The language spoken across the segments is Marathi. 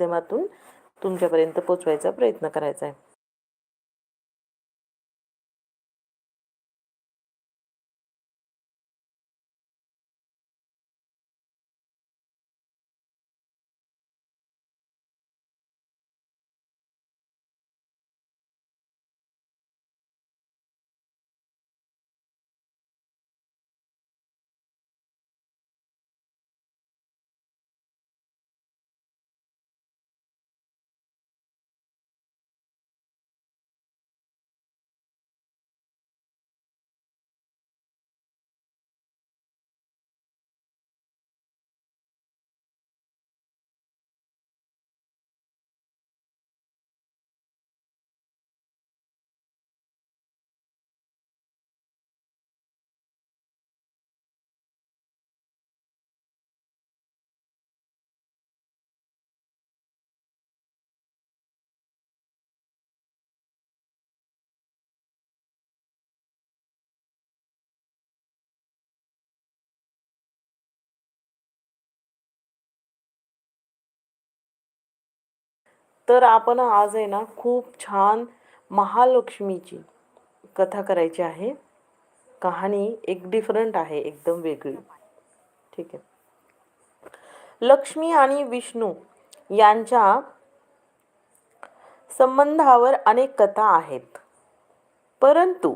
माध्यमातून तुमच्यापर्यंत पोचवायचा प्रयत्न करायचा आहे. तर आपण आज आहे ना खूप छान महालक्ष्मीची कथा करायची आहे. कहाणी एक डिफरंट आहे एकदम वेगळी. ठीक आहे. लक्ष्मी आणि विष्णू यांच्या संबंधावर अनेक कथा आहेत. परंतु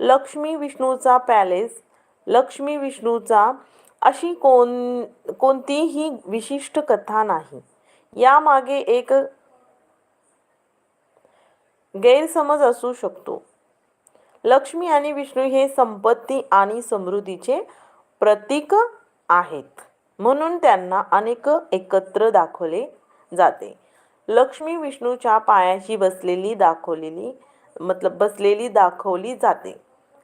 लक्ष्मी विष्णूचा पॅलेस लक्ष्मी विष्णूचा अशी कोण कोणतीही विशिष्ट कथा नाही. यामागे एक गैरसमज असू शकतो. लक्ष्मी आणि विष्णू हे संपत्ती आणि समृद्धीचे प्रतीक आहेत. म्हणून त्यांना अनेक एकत्र दाखवले जाते. लक्ष्मी विष्णूच्या पायाशी बसलेली दाखवलेली मतलब बसलेली दाखवली जाते.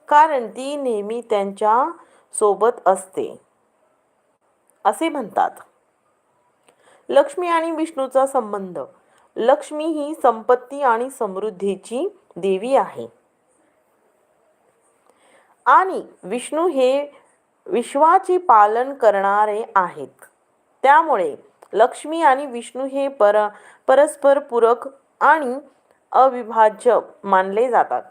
कारण ती नेहमी त्यांच्यासोबत असते. असे म्हणतात. लक्ष्मी आणि विष्णूचा संबंध. लक्ष्मी ही संपत्ती आणि समृद्धीची देवी आहे. आणि विष्णू हे विश्वाचे पालन करणारे आहेत. त्यामुळे लक्ष्मी आणि विष्णू हे पर परस्पर पूरक आणि अविभाज्य मानले जातात.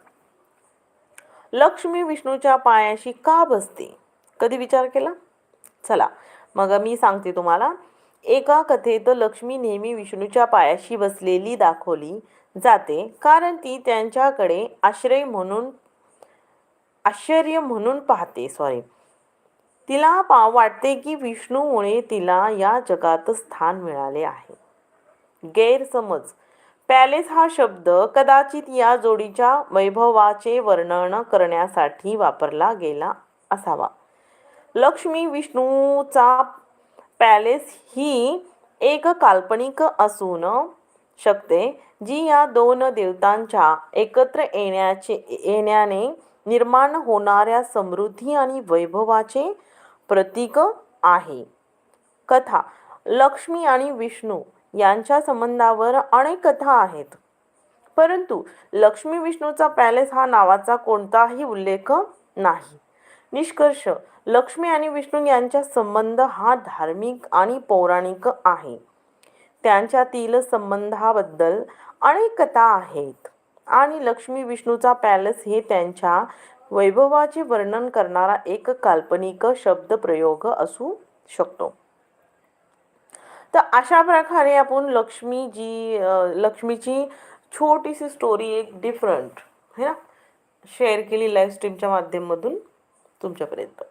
लक्ष्मी विष्णूच्या पायाशी का बसते? कधी विचार केला? चला मग मी सांगते तुम्हाला. एका कथेत लक्ष्मी नेहमी विष्णूच्या पायाशी बसलेली दाखवली जाते कारण ती त्यांच्याकडे आश्रय म्हणून आश्चर्य म्हणून पाहते. सॉरी तिला पा वाटते की विष्णूमुळे तिला या जगात स्थान मिळाले आहे. गैरसमज. पॅलेस हा शब्द कदाचित या जोडीच्या वैभवाचे वर्णन करण्यासाठी वापरला गेला असावा. लक्ष्मी विष्णूचा पॅलेस ही एक काल्पनिक असून शकते जी या दोन देवतांच्या एकत्र येण्याचे येण्याने निर्माण होणाऱ्या समृद्धी आणि वैभवाचे प्रतीक आहे. कथा लक्ष्मी आणि विष्णू यांच्या संबंधावर अनेक कथा आहेत. परंतु लक्ष्मी विष्णूचा पॅलेस हा नावाचा कोणताही उल्लेख नाही. निष्कर्ष लक्ष्मी आणि विष्णू यांचा संबंध हा धार्मिक आणि पौराणिक आहे. त्यांच्यातील संबंधाबद्दल अनेक कथा आहेत आणि लक्ष्मी विष्णूचा पॅलेस हे त्यांच्या वैभवाचे वर्णन करणारा एक काल्पनिक शब्दप्रयोग असू शकतो. तर अशा प्रकारे आपण लक्ष्मी जी लक्ष्मीची छोटीशी स्टोरी एक डिफरंट है ना? शेअर केली लाईव्ह स्ट्रीमच्या माध्यमातून तुमच्यापर्यंत.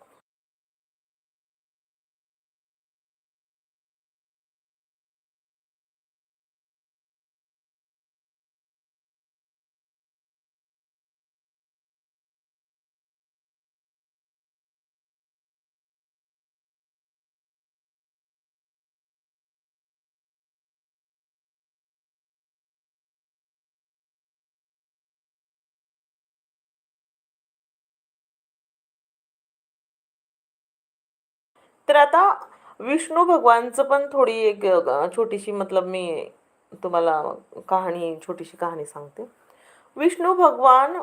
तर आता विष्णू भगवानचं पण थोडी एक छोटीशी मतलब मी तुम्हाला कहाणी छोटीशी कहाणी सांगते. विष्णू भगवान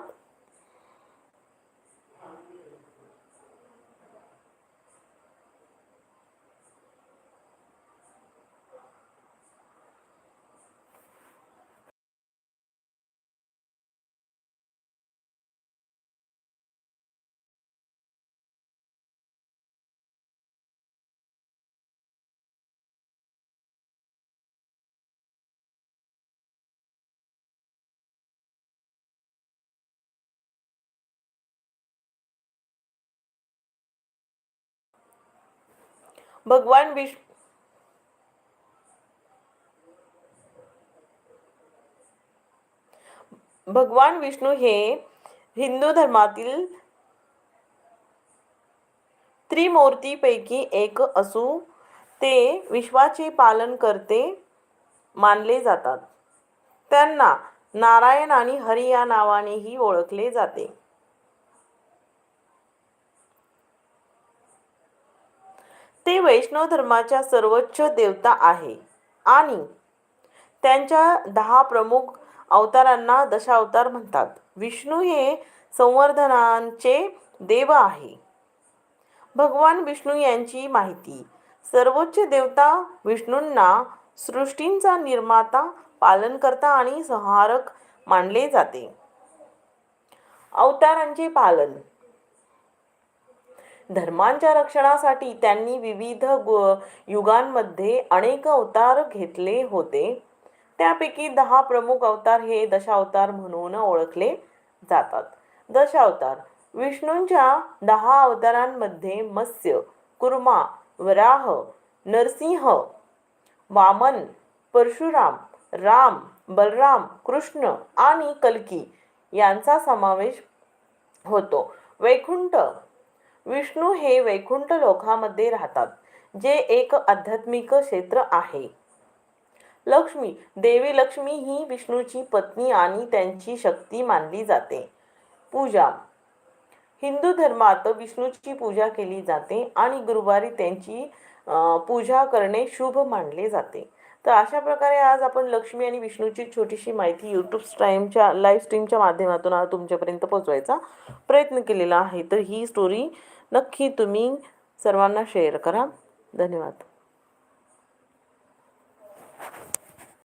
भगवान विष्णू. भगवान विष्णू हे हिंदू धर्मातील त्रिमूर्तीपैकी एक असू ते विश्वाचे पालन करते मानले जातात. त्यांना नारायण आणि हरी या नावानेही ओळखले जाते. ते वैष्णव धर्माच्या सर्वोच्च देवता आहे. आणि त्यांच्या दहा प्रमुख अवतारांना दशावतार म्हणतात. विष्णू हे संवर्धनांचे देव आहे. भगवान विष्णू यांची माहिती. सर्वोच्च देवता विष्णूंना सृष्टींचा निर्माता पालनकर्ता आणि संहारक मानले जाते. अवतारांचे पालन. धर्मांच्या रक्षणासाठी त्यांनी विविध गु- युगांमध्ये अनेक अवतार घेतले होते. त्यापैकी दहा प्रमुख अवतार हे दशावतार म्हणून ओळखले जातात. दशावतार विष्णूंच्या दहा अवतारांमध्ये मत्स्य कुर्मा वराह नरसिंह वामन परशुराम राम बलराम कृष्ण आणि कल्की यांचा समावेश होतो. वैकुंठ विष्णू हे वैकुंठ लोकामध्ये राहतात जे एक आध्यात्मिक क्षेत्र आहे. लक्ष्मी देवी लक्ष्मी ही विष्णूची पत्नी आणि त्यांची शक्ती मानली जाते. पूजा हिंदू धर्मात विष्णूची पूजा केली जाते आणि गुरुवारी त्यांची पूजा करणे शुभ मानले जाते. तर अशा प्रकारे आज आपण लक्ष्मी आणि विष्णूची छोटीशी माहिती यूट्यूब स्ट्राईमच्या लाईव्ह स्ट्रीमच्या माध्यमातून आज तुमच्यापर्यंत पोहोचवायचा प्रयत्न केलेला आहे. तर ही स्टोरी नक्की तुम्ही सर्वांना शेअर करा. धन्यवाद.